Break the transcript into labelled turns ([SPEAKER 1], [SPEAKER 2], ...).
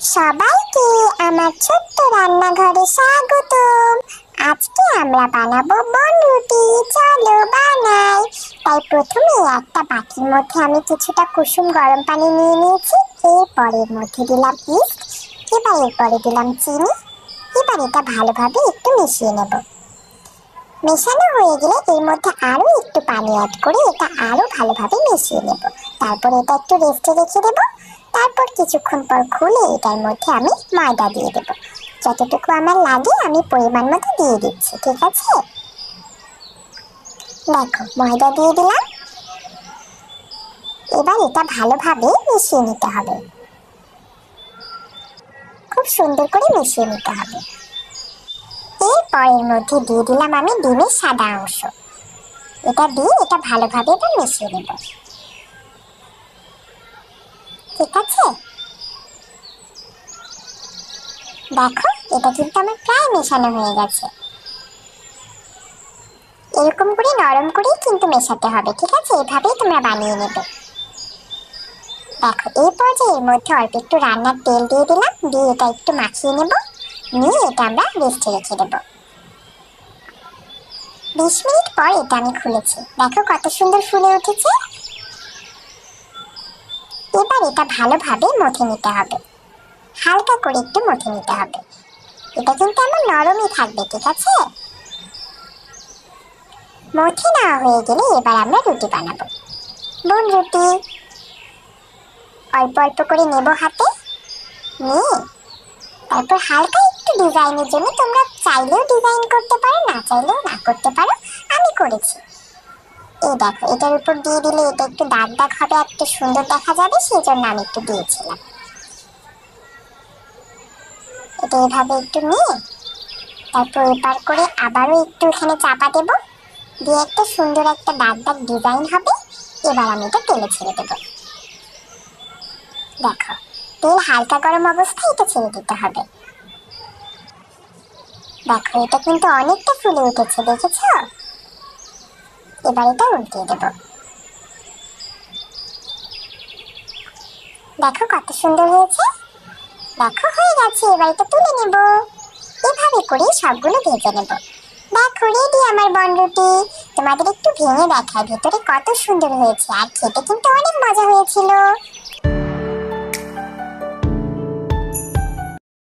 [SPEAKER 1] সবাইকে আমার ছোট্ট রান্নাঘরে স্বাগতম আজকে আমরা বানাবো বন রুটি চলো বানাই। তাই প্রথমে একটা বাটির মধ্যে আমি কিছুটা কুসুম গরম পানি নিয়ে নিয়েছি। এরপরের মধ্যে দিলাম ইস্ট, এবার এরপরে দিলাম চিনি। এবার এটা ভালোভাবে একটু মিশিয়ে নেব। মেশানো হয়ে গেলে এর মধ্যে আরও একটু পানি অ্যাড করে এটা আরও ভালোভাবে মিশিয়ে নেব। তারপর এটা একটু রেস্টে রেখে দেবো। তারপর কিছুক্ষণ পর খুলে এটার মধ্যে আমি ময়দা দিয়ে দেবো। যতটুকু আমার লাগে, আমি পরিমাণ মতো দিয়ে দিচ্ছি, ঠিক আছে? দেখো, ময়দা দিয়ে দিলাম। এবার এটা ভালোভাবে মিশিয়ে নিতে হবে। খুব সুন্দর করে মিশিয়ে নিতে হবে। এরপর এর মধ্যে দিয়ে দিলাম আমি ডিমের সাদা অংশ। এটা দিয়ে এটা ভালোভাবে এবার মিশিয়ে নেব। ঠিক আছে দেখো, এটা কিন্তু আমার প্রায় মেশানো হয়ে গেছে। এরকম করে, নরম করেই কিন্তু মেশাতে হবে, ঠিক আছে? এভাবেই তোমরা বানিয়ে নেবে। দেখো, এই এর মধ্যে অল্প একটু রান্নার তেল দিয়ে দিলাম, দিয়ে এটা একটু মাখিয়ে নেব, নিয়ে এটা আমরা রেস্টে রেখে দেবো। বিশ মিনিট পর এটা আমি খুলেছি। দেখো কত সুন্দর ফুলে উঠেছে। এবার এটা ভালোভাবে মথে নিতে হবে। হালকা করে একটু মথে নিতে হবে। এটা কিন্তু আমার নরমই থাকবে, ঠিক আছে? মথে না হয়ে গেলে এবার আমরা রুটি বানাবো। বোন রুটি, অল্প অল্প করে নেব হাতে। নিয়ে তারপর হালকা একটু ডিজাইনের জন্য তোমরা চাইলেও ডিজাইন করতে পারো, না চাইলেও না করতে পারো, আমি করেছি। এই দেখো, এটার উপর দিয়ে দিলে এটা একটু দাগ দাগ হবে একটু সুন্দর দেখা যাবে, সেই জন্য আমি একটু দিয়েছিলাম। এটা এভাবে একটু নিয়ে, তারপর এপার করে আবারও একটু এখানে চাপা দেব। দিয়ে একটা সুন্দর একটা দাগ দাগ ডিজাইন হবে, এবার আমি এটা তেলে ছেড়ে দেবো। দেখো, তেল হালকা গরম অবস্থায় এটা ছেড়ে দিতে হবে। দেখো, এটা কিন্তু অনেকটা ফুলে উঠেছে, দেখেছ? এবার এটা উল্টিয়ে দেব। দেখো কত সুন্দর হয়েছে। দেখো, হয়ে গেছে এবার এটা তুলে নেব। এভাবে করে সবগুলো ভেজে নেব। দেখো রেডি আমার বনরুটি তোমাদের একটু ভেঙে দেখায় ভেতরে কত সুন্দর হয়েছে। আর খেতে কিন্তু অনেক মজা হয়েছিল।